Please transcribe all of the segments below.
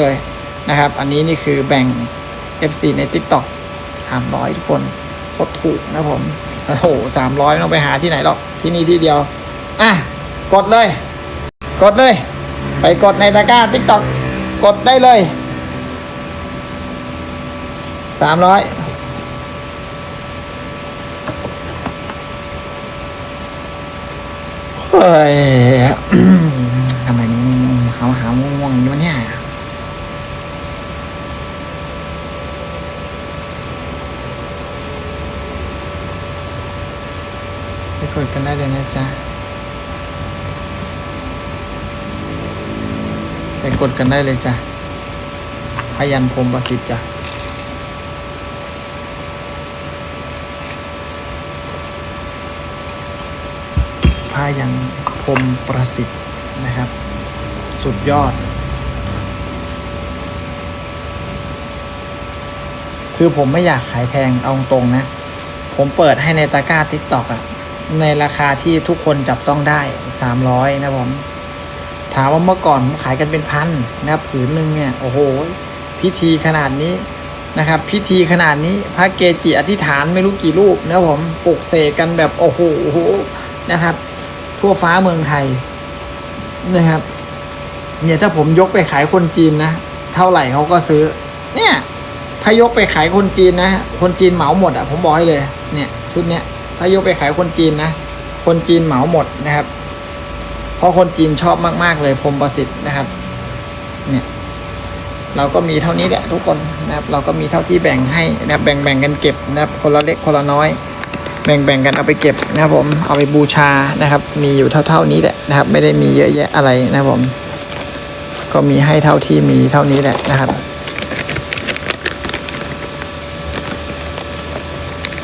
เลยนะครับ อันนี้นี่คือแบ่ง FC ใน TikTok 300 ทุกคนโคตรถูกนะผม โอ้โห300ไม่ต้องไปหาที่ไหนหรอก ที่นี่ที่เดียว อะ กดเลย กดเลย ไปกดในตะกร้า TikTok กดได้เลย300เฮ้ยทำไมหาวหาวง่วงอย่างนี้วะเนี่ย กดกันได้เลยนะจ๊ะไปกดกันได้เลยจ้ะพยันพรมประสิทธิ์จ้ะพายันพรมประสิทธิ์นะครับ สุดยอด คือผมไม่อยากขายแพงเอาตรงนะ ผมเปิดให้ในตะกร้าทิกตอกอะ ในราคาที่ทุกคนจับต้องได้300นะผมถามว่าเมื่อก่อนขายกันเป็นพันนะครับผืนหนึ่งเนี่ยโอ้โห พิธีขนาดนี้นะครับ พิธีขนาดนี้พระเกจิอธิษฐานไม่รู้กี่รูปนะผมปลุกเสกกันแบบโอ้โหนะครับ ทั่วฟ้าเมืองไทยนะครับ เนี่ยถ้าผมยกไปขายคนจีนนะเท่าไหร่เขาก็ซื้อ เนี่ยถ้ายกไปขายคนจีนนะคนจีนเหมาหมดอะผมบอกให้เลย เนี่ย ชุดเนี้ย ถ้ายกไปขายคนจีนนะ คนจีนเหมาหมดนะครับ เพราะคนจีนชอบมาก ๆ เลยพรมประสิทธิ์นะครับ เนี่ยเราก็มีเท่านี้แหละทุกคนนะครับ เราก็มีเท่าที่แบ่งให้นะครับแบ่งแบ่งกันเก็บนะครับ คนละเล็กคนละน้อย แบ่งแบ่งกันเอาไปเก็บนะครับผมเอาไปบูชานะครับ มีอยู่เท่าๆนี้แหละนะครับ ไม่ได้มีเยอะแยะอะไรนะครับผม ก็มีให้เท่าที่มีเท่านี้แหละนะครับ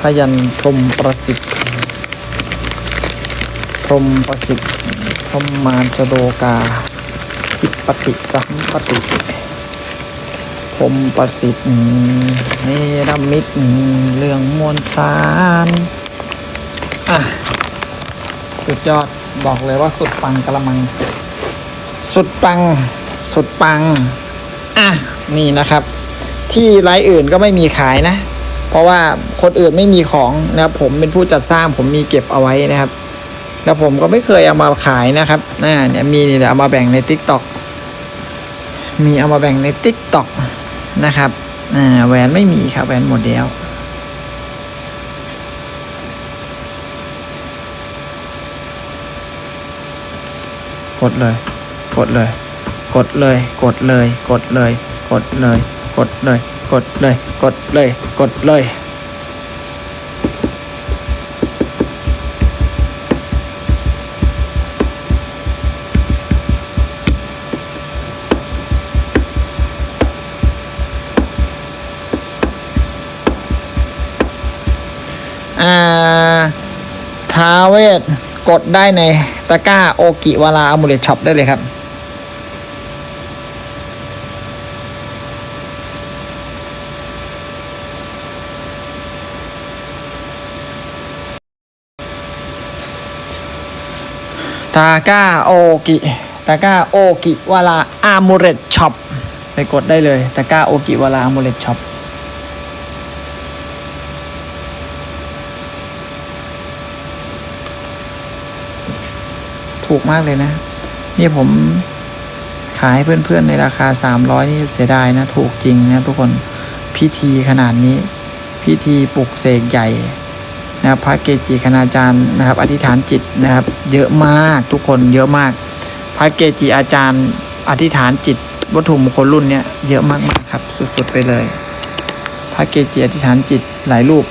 พยันพรมประสิทธิ์ พรมประสิทธิ์พรมมารจโดกาทิปฏิสัมปติ พรมประสิทธิ์เนรมิตรเรื่องมวลสารอะ สุดยอดบอกเลยว่าสุดปังกระมัง สุดปัง สุดปัง อะ นี่นะครับ ที่ไลฟ์อื่นก็ไม่มีขายนะ เพราะว่าคนอื่นไม่มีของนะครับผมเป็นผู้จัดสร้างผมมีเก็บเอาไว้นะครับ แล้วผมก็ไม่เคยเอามาขายนะครับน่าเนี่ยมีนี่แหละเอามาแบ่งใน t ิ k t o k มีเอามาแบ่งใน t ิ k t o k นะครับอ่าแหวนไม่มีครับแหวนหมดแล้วกดเลย กดเลย กดเลย กดเลย กดเลย กดเลย กดเลย กดเลย กดเลย กดเลย อ่าทาเวทกดได้ในตะกร้าโอกิวาลาอมูเลตช็อปได้เลยครับ ตาก้าโอกิตาก้าโอกิวาลาอามูเรตช็อปไปกดได้เลยตาก้าโอกิวาลาอามูเรตช็อปถูกมากเลยนะ นี่ผมขายให้เพื่อนๆในราคา 300 นี่เสียดายนะ ถูกจริงนะทุกคนพิธีขนาดนี้ พิธีปลุกเสกใหญ่ นะครับพระเกจิคณาจารย์นะครับ อธิษฐานจิตนะครับ เยอะมากทุกคนเยอะมาก พระเกจิอาจารย์อธิษฐานจิต วัตถุมงคลรุ่นเนี้ยเยอะมากๆครับ สุดๆไปเลย พระเกจิอธิษฐานจิตหลายรูป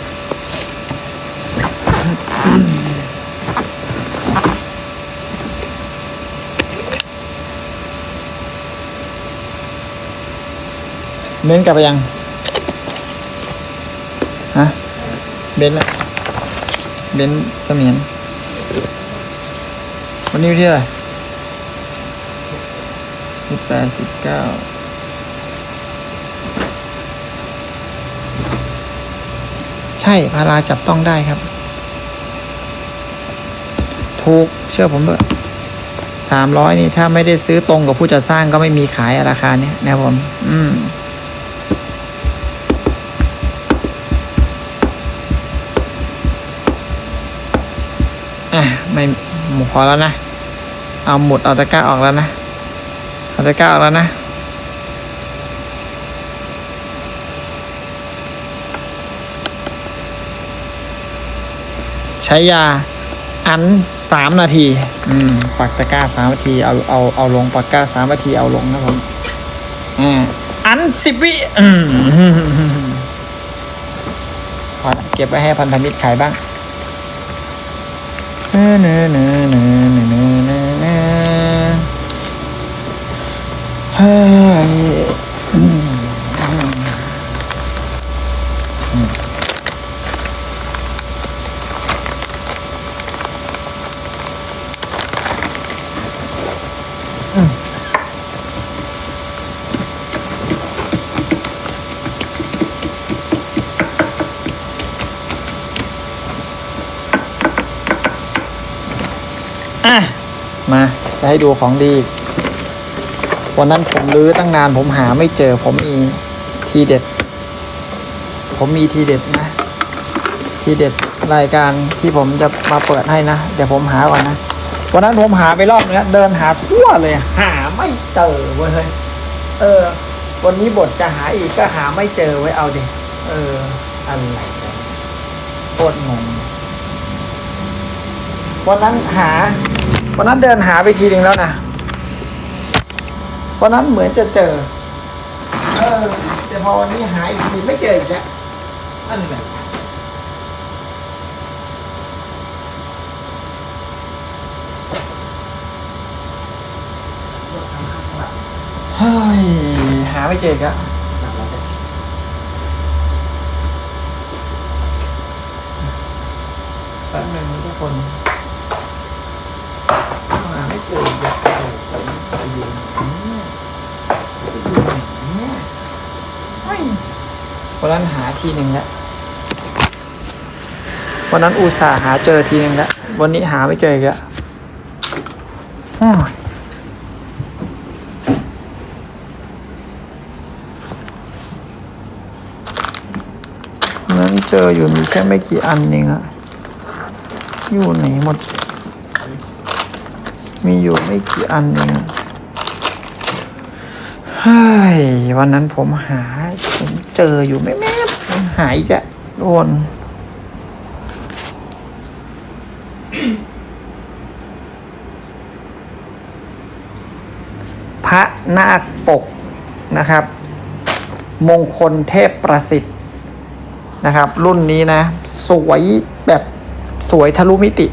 เน้นกลับไปยัง ฮะเบนซ์ละ เบนซ์เสมียน วันนี้วันที่อะไหรสิบแปดสิบเก้าใช่พาราจับต้องได้ครับ ถูกเชื่อผมด้วยสามร้อยนี่ถ้าไม่ได้ซื้อตรงกับผู้จัดสร้างก็ไม่มีขายราคาเนี้ยนะผม อืม อะไม่หมดพอแล้วนะ เอาหมุดเอาตะกร้าออกแล้วนะ เอาตะกร้าออกแล้วนะใช้ยาอันสามนาที อืม ปักตะกร้าสามนาที เอา เอา เอาลง ปักตะกร้าสามนาที เอาลงนะผมอันสิบวิอืมพอเก็บไว้ให้พันธมิตรขายบ้าง Na, na, na, อะมาจะให้ดูของดี วันนั้นผมรื้อตั้งนานผมหาไม่เจอ ผมมีทีเด็ด ผมมีทีเด็ดนะ ทีเด็ดรายการที่ผมจะมาเปิดให้นะ เดี๋ยวผมหาก่อนนะ วันนั้นผมหาไปรอบนึงเดินหาทั่วเลย หาไม่เจอเว้ยเออ วันนี้บทจะหาอีกก็หาไม่เจอไว้เอาดิเอออะไรโคตรงงวันนั้นหา วันนั้นเดินหาไปทีหนึ่งแล้วนะวันนั้นเหมือนจะเจอ เออ แต่พอวันนี้หาอีกทีไม่เจออีกแล้วอันนี้แบบเฮ้ย หาไม่เจออีกแล้วแป๊บหนึงทุกคน วันนั้นหาทีหนึ่งแล้ววันนั้นอุตส่าห์หาเจอทีหนึ่งแล้ววันนี้หาไม่เจออีกแล้วโอ้ยวันนั้นเจออยู่มีแค่ไม่กี่อันเองอะอยู่ไหนหมด มีอยู่ไม่กี่อันเองเฮ้ยวันนั้นผมหา ผมเจออยู่ไม่แม่ผมหายจะโดนพระนาคปกนะครับ มงคลเทพประสิทธิ์นะครับ รุ่นนี้นะ สวยแบบสวยทะลุมิติ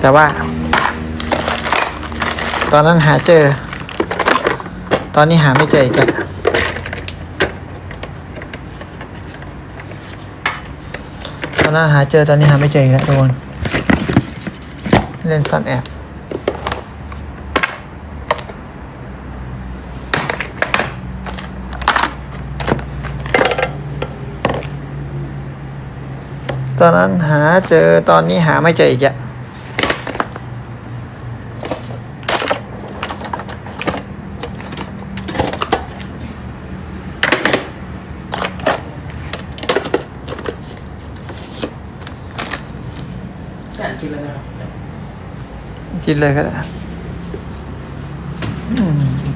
แต่ว่า ตอนนั้นหาเจอ ตอนนี้หาไม่เจออีกแล้วตอนนั้นหาเจอตอนนี้หาไม่เจออีกแล้วโดนเล่นซ่อนแอบตอนนั้นหาเจอตอนนี้หาไม่เจออีกแล้ว กินเลยนะครับ กินเลยก็ได้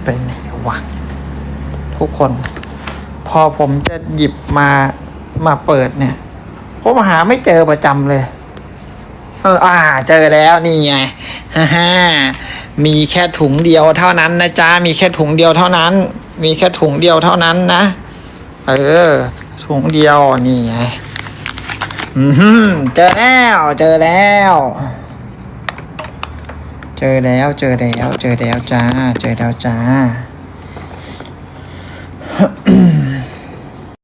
ไปไหนวะทุกคน พอผมจะหยิบมามาเปิดเนี่ยผมหาไม่เจอประจำเลย เออ อ่า เจอแล้วนี่ไงฮ่าฮมีแค่ถุงเดียวเท่านั้นนะจ๊ะ มีแค่ถุงเดียวเท่านั้น มีแค่ถุงเดียวเท่านั้นนะ เออ ถุงเดียวนี่ไง อือหือเจอแล้ว เจอแล้ว เจอแล้วเจอแล้วเจอแล้วจ้า เจอแล้วจ้า